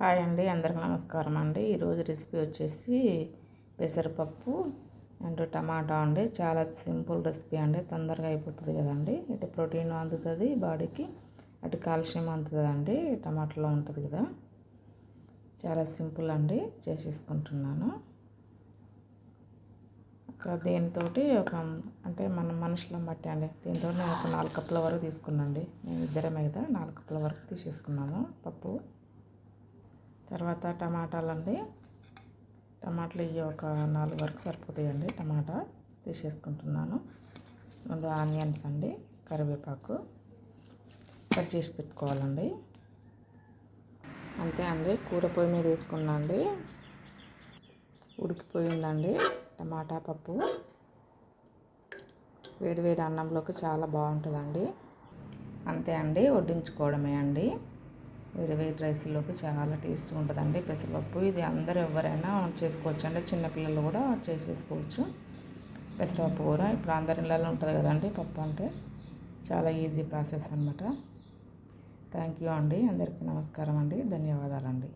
Hi అండి అందరికి నమస్కారం అండి. ఈరోజు రెసిపీ వచ్చేసి పెసరపప్పు అండ్ టమాటా అండి. చాలా సింపుల్ రెసిపీ అండి తొందరగా అయిపోతుంది కదండి. ఇటు ప్రోటీన్ అందుతుంది బాడీకి అటు కాల్షియం అందుతుంది టమాటాలో ఉంటుంది కదా. చాలా సింపుల్ అండి చేసేసుకుంటున్నాను. ఒక దీంతో ఒక అంటే మన మనుషులను బట్టి అండి దీంతో నేను ఒక నాలుగు కప్పుల వరకు తీసుకున్నాండి మేము ఇద్దరమే కదా నాలుగు కప్పుల వరకు తీసేసుకున్నాము పప్పు. తర్వాత టమాటాలు అండి టమాటాలు ఇవి ఒక నాలుగు వరకు సరిపోతాయండి. టమాటా తీసేసుకుంటున్నాను. ముందు ఆనియన్స్ అండి కరివేపాకు కట్ చేసి పెట్టుకోవాలండి. అంతే అండి కూర పొయ్యి మీద వేసుకున్నాండి. ఉడికిపోయిందండి టమాటా పప్పు. వేడి వేడి అన్నంలోకి చాలా బాగుంటుందండి. అంతే అండి వడ్డించుకోవడమే అండి. వేడి వేడి రైస్లోకి చాలా టేస్ట్ ఉంటుందండి. పెసరపప్పు ఇది అందరూ ఎవరైనా చేసుకోవచ్చు అండి. చిన్నపిల్లలు కూడా చేసేసుకోవచ్చు. పెసరపప్పు కూర ఇప్పుడు అందరి ఇళ్ళలో ఉంటుంది కదండి పప్పు అంటే. చాలా ఈజీ ప్రాసెస్ అనమాట థ్యాంక్ యూ అండి. అందరికీ నమస్కారం అండి. ధన్యవాదాలండి.